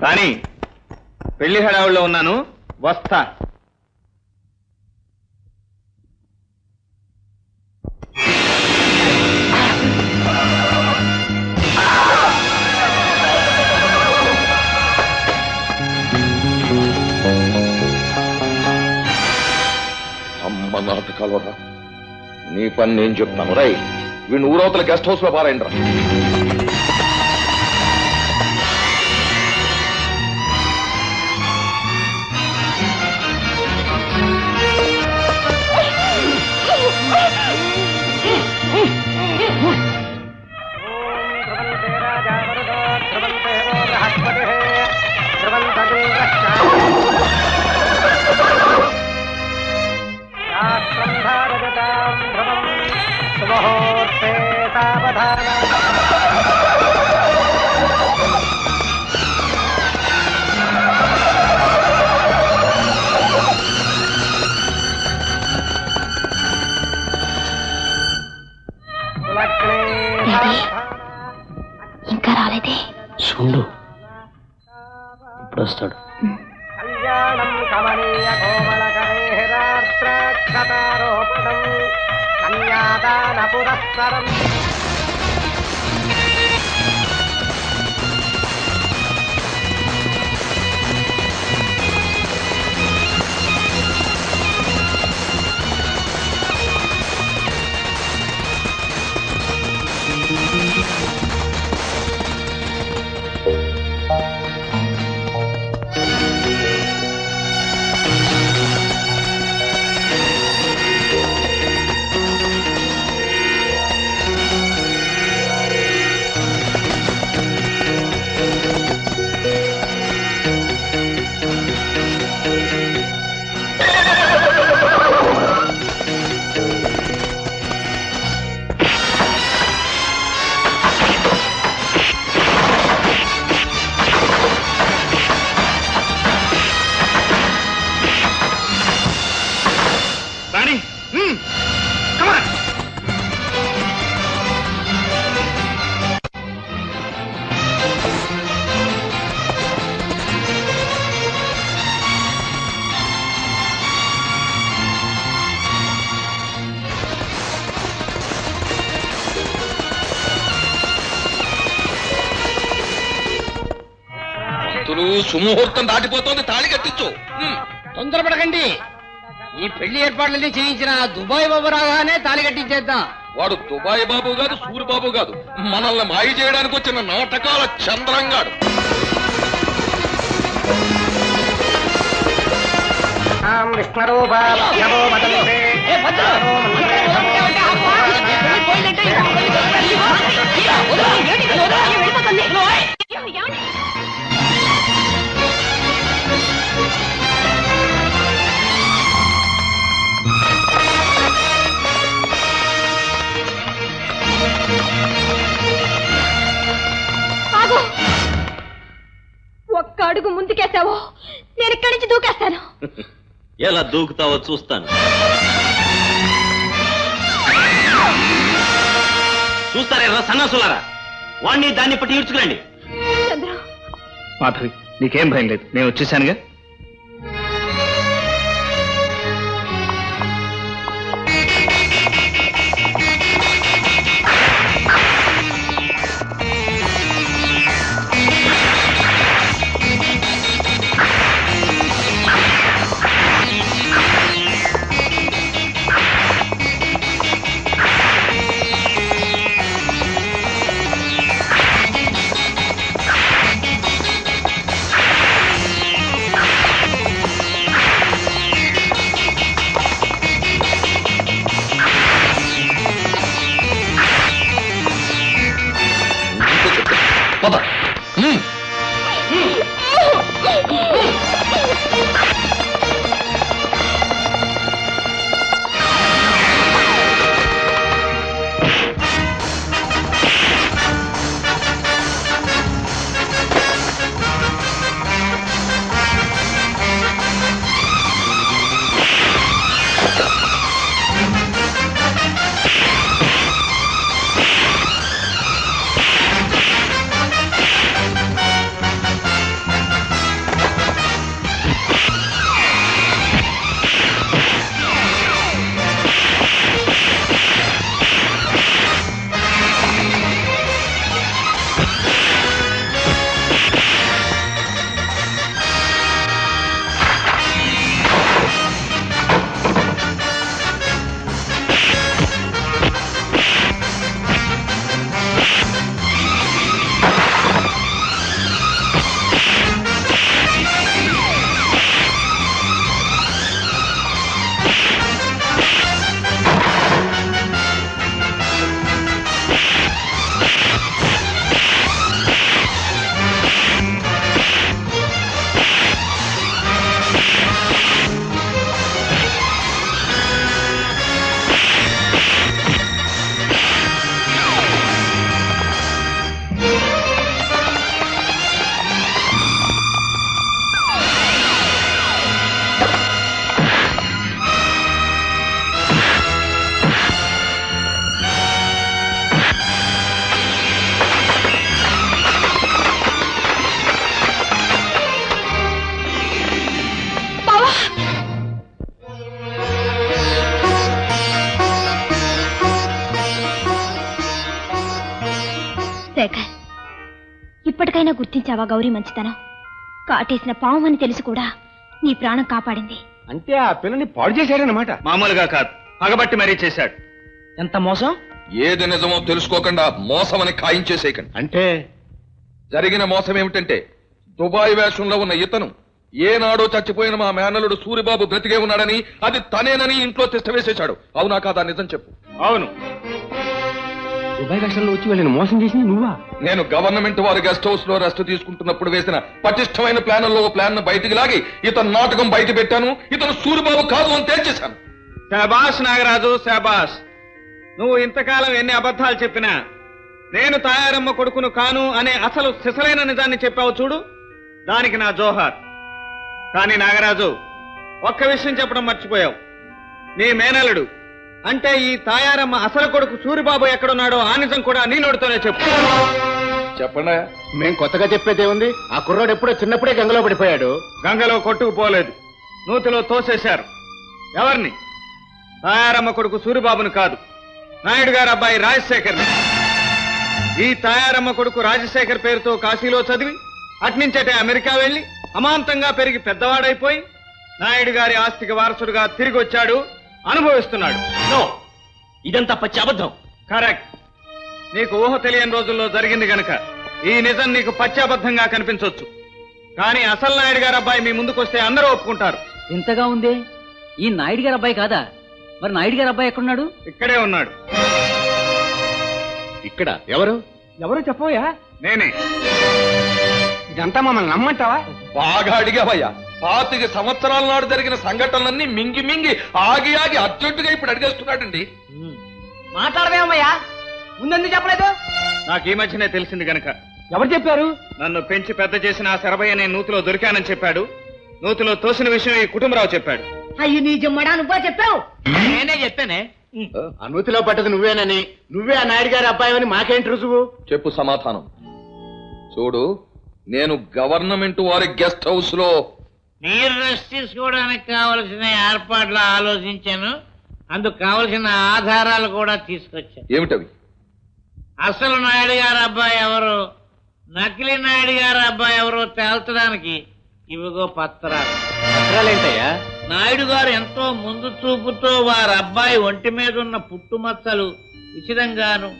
రాణి పెళ్ళి హడావుల్లో ఉన్నాను. వస్తా. అమ్మ నాటకాలు నీ పని నేను చెప్తాను. రై వీడిని ఊరవతల గెస్ట్ హౌస్లో పారాయండి కన్యాదాన పురస్కరం సుముహూర్తం దాటిపోతోంది తాళి కట్టించు. తొందరపడకండి ఈ పెళ్ళి ఏర్పాట్లన్నీ చేయించిన దుబాయ్ బాబు రాగానే తాళి కట్టించేద్దాం వాడు దుబాయ్ బాబు కాదు సూరిబాబు కాదు మనల్ని మాయ చేయడానికి వచ్చిన నాటకాల చంద్రంగాడు ఆం అడుగు ముందుకేసావో నేను ఇక్కడి నుంచి దూకేస్తాను. ఎలా దూకుతావో చూస్తాను. చూస్తారేరా సన్నాసులారా? వాణ్ణి దాన్ని పట్టి ఈడ్చుకురండి. చంద్ర. మాధవి నీకేం భయం లేదు. నేను వచ్చేసానుగా. గుర్తించావా గౌరీ మంచితనం? కాటేసిన పాము అని తెలిసి కూడా నీ ప్రాణం కాపాడింది. అంటే ఆ పిల్లని పాడు చేశాడనమాట మామూలుగా కాదు. పగబట్టి మరీ చేశాడు. ఎంత మోసం? ఏది నిజమో తెలుసుకోకుండా మోసమని ఖాయించేసేయకండి అంటే? జరిగిన మోసం ఏమిటంటే దుబాయ్ వేషంలో ఉన్న ఇతను ఏనాడో చచ్చిపోయిన మా మేనలుడు సూరిబాబు బ్రతికే ఉన్నాడని అది తనేనని ఇంట్లో తిష్టవేసేశాడు అవునా కాదా? నిజం చెప్పు. అవును. దుబాయ్ వేషంలో వచ్చి వీళ్ళని మోసం చేసింది నువ్వా? నేను గవర్నమెంట్ వారి గెస్ట్ హౌస్లో రెస్ట్ తీసుకుంటున్నప్పుడు వేసిన పటిష్టమైన ప్లాన్లో ప్లాన్ను బయటికి లాగి ఇతను నాటకం బయట పెట్టాను ఇతను సూరిబాబు కాదు అని తేల్చేశాను. శాబాష్ నాగరాజు శాబాష్. నువ్వు ఇంతకాలం ఎన్ని అబద్ధాలు చెప్పినా నేను తాయారమ్మ కొడుకును కాను అనే అసలు సిసలైన నిజాన్ని చెప్పావు చూడు దానికి నా జోహార్. కానీ నాగరాజు ఒక్క విషయం చెప్పడం మర్చిపోయావు. నీ మేనలుడు అంటే ఈ తాయారమ్మ అసలు కొడుకు సూరిబాబు ఎక్కడున్నాడో ఆ నిజం కూడా నీ నోటితోనే చెప్పు. చెప్పండి. మేం కొత్తగా చెప్పేది ఉంది ఆ కుర్రోడు ఎప్పుడో చిన్నప్పుడే గంగలో పడిపోయాడు. గంగలో కొట్టుకుపోలేదు నూతిలో తోసేశారు. ఎవరిని? తాయారమ్మ కొడుకు సూరిబాబును కాదు. నాయుడు గారు అబ్బాయి రాజశేఖర్ని. ఈ తాయారమ్మ కొడుకు రాజశేఖర్ పేరుతో కాశీలో చదివి అట్నుంచటే అమెరికా వెళ్ళి అమాంతంగా పెరిగి పెద్దవాడైపోయి నాయుడు గారి ఆస్తికి వారసుడుగా తిరిగి వచ్చాడు అనుభవిస్తున్నాడు. నో. ఇదంతా పచ్చి అబద్ధం. కరెక్ట్. నీకు ఊహ తెలియని రోజుల్లో జరిగింది గనక ఈ నిజం నీకు పచ్చాబద్ధంగా కనిపించొచ్చు. కానీ అసలు నాయుడు గారి అబ్బాయి మీ ముందుకొస్తే అందరూ ఒప్పుకుంటారు. ఇంతగా ఉందే? ఈ నాయుడు గారి అబ్బాయి కాదా? మరి నాయుడు గారి అబ్బాయి ఎక్కడున్నాడు? ఇక్కడే ఉన్నాడు. ఇక్కడ ఎవరు? ఎవరు చెప్పోయా నేనే. ఇదంతా మమ్మల్ని నమ్మంటావా? బాగా అడిగావయ్యా. పాతిక సంవత్సరాల నాడు జరిగిన సంఘటనలన్నీ మింగి మింగి ఆగి ఆగి అర్జెంటుగా ఇప్పుడు అడిగేస్తున్నాడండి. మాట్లాడవేమయ్యా? ముందెందుకు చెప్పలేదు? నాకు ఈ మధ్యనే తెలిసింది గనక. ఎవరు చెప్పారు? నన్ను పెంచి పెద్ద చేసిన ఆ శరభయ్య నేను నూతిలో దొరికానని చెప్పాడు. నూతిలో తోసిన విషయం ఈ కుటుంబరావు చెప్పాడు. అయ్యి నీ జమ్మడా నువ్వా చెప్పావు? నేనే చెప్పానే. అనుతిలో పట్టదు నువ్వేనని. నువ్వే ఆ నాయుడు గారి అబ్బాయి అని మాకేంటి రుజువు? చెప్పు సమాధానం. చూడు నేను గవర్నమెంట్ వారి గెస్ట్ హౌస్లో మీరు రెస్ట్ తీసుకోవడానికి కావలసిన ఏర్పాట్లు ఆలోచించాను. అందుకు కావలసిన ఆధారాలు కూడా తీసుకొచ్చాను. ఏమిటవి? అసలు నాయుడు గారి అబ్బాయి ఎవరు? నకిలీ నాయుడు గారి అబ్బాయి ఎవరో తేల్చడానికి ఇవిగో పత్రాలు. పత్రాలేంటయ్యా? నాయుడు గారు ఎంతో ముందు చూపుతో వారి అబ్బాయి ఒంటి మీద ఉన్న పుట్టుమచ్చలు విచిరంగాను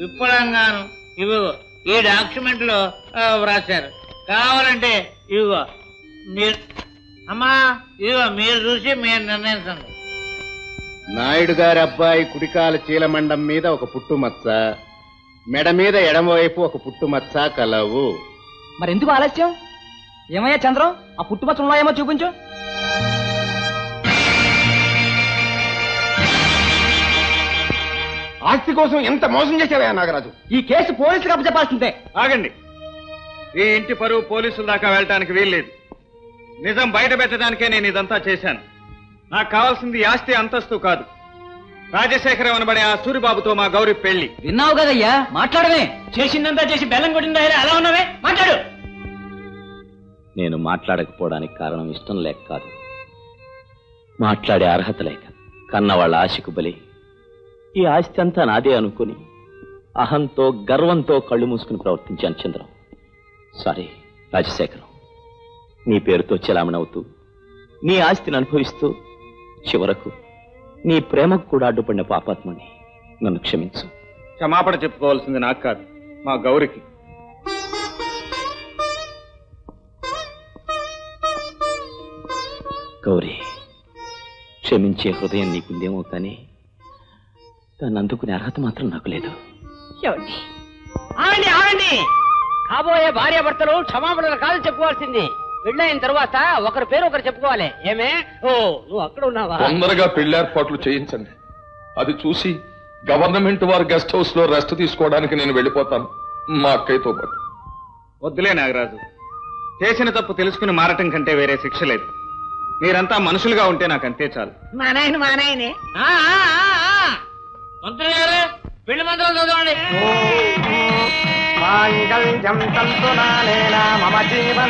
విప్పడంగాను ఇవిగో ఈ డాక్యుమెంట్లో ఆ, వ్రాశారు. కావాలంటే ఇవిగో మీరు అమ్మా ఇదిగో మీరు చూసి మీరు నిర్ణయించండి. నాయుడు గారి అబ్బాయి కుడికాల చీలమండం మీద ఒక పుట్టుమచ్చ మెడ మీద ఎడమవైపు ఒక పుట్టుమచ్చ కలవు. మరి ఎందుకు ఆలస్యం? ఏమయ్యా చంద్రం? ఆ పుట్టుమచ్చలు ఉన్నాయేమో చూపించు. ఆస్తి కోసం ఎంత మోసం చేశావా నాగరాజు? ఈ కేసు పోలీసులకు అప్పచెప్పాల్సిందే. ఆగండి. ఈ ఇంటి పరువు పోలీసుల దాకా వెళ్ళటానికి వీల్లేదు. నిజం బయట పెట్టడానికే నేను ఇదంతా చేశాను. నాకు కావాల్సింది ఆస్తి అంతస్తు కాదు. రాజశేఖరం అనబడే ఆ సూరిబాబుతో మా గౌరి పెళ్ళి విన్నావు కదయ్యా? మాట్లాడమే. చేసిందంతా చేసి బెల్లం కొట్టిందా అలా ఉన్నావే? మాట్లాడు. నేను మాట్లాడకపోవడానికి కారణం ఇష్టం లేక కాదు. మాట్లాడే అర్హత లేక. కన్న వాళ్ళ ఆశకు బలి. ఈ ఆస్తి అంతా నాదే అనుకుని అహంతో గర్వంతో కళ్ళు మూసుకుని ప్రవర్తించాను చంద్రం. సారీ రాజశేఖరం. నీ పేరుతో చెలామణవుతూ నీ ఆస్తిని అనుభవిస్తూ చివరకు నీ ప్రేమకు కూడా అడ్డుపడిన పాపాత్ముని నన్ను క్షమించు. క్షమాపణ చెప్పుకోవాల్సింది నాకు కాదు మా గౌరికి. గౌరీ క్షమించే హృదయం నీకుందేమో కానీ దాన్ని అందుకునే అర్హత మాత్రం నాకు లేదు. ఏమండి? ఆగండి ఆగండి! కాబోయే భార్య భర్తలు క్షమాపణలు కాదు చెప్పుకోవాల్సింది. పెళ్ళైన తర్వాత ఒకరి పేరు ఒకరు చెప్పుకోవాలి. ఏమే? ఓ నువ్వు అక్కడ ఉన్నావా? తొందరగా పెళ్ళి ఏర్పాట్లు చేయించండి. అది చూసి గవర్నమెంట్ వారి గెస్ట్ హౌస్లో రెస్ట్ తీసుకోవడానికి నేను వెళ్ళిపోతాను. మా అక్కయ్యతో పాటు. వద్దులే నాగరాజు. చేసిన తప్పు తెలుసుకుని మారటం కంటే వేరే శిక్ష లేదు. మీరంతా మనుషులుగా ఉంటే నాకు అంతే చాలు. మా నాయన మా నాయనే మంత్రి గారు పెళ్ళి మంత్రాలు చదవండి. మాంగళ్యం తంతునానేన మమ జీవన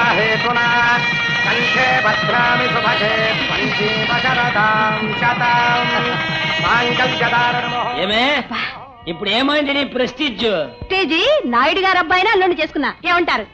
ఏమే? ఇప్పుడు ఏమైంది నీ ప్రెస్టీజ్? తేజీ నాయుడు గారు అబ్బాయినా అల్లుండి చేసుకున్నా. ఏమంటారు?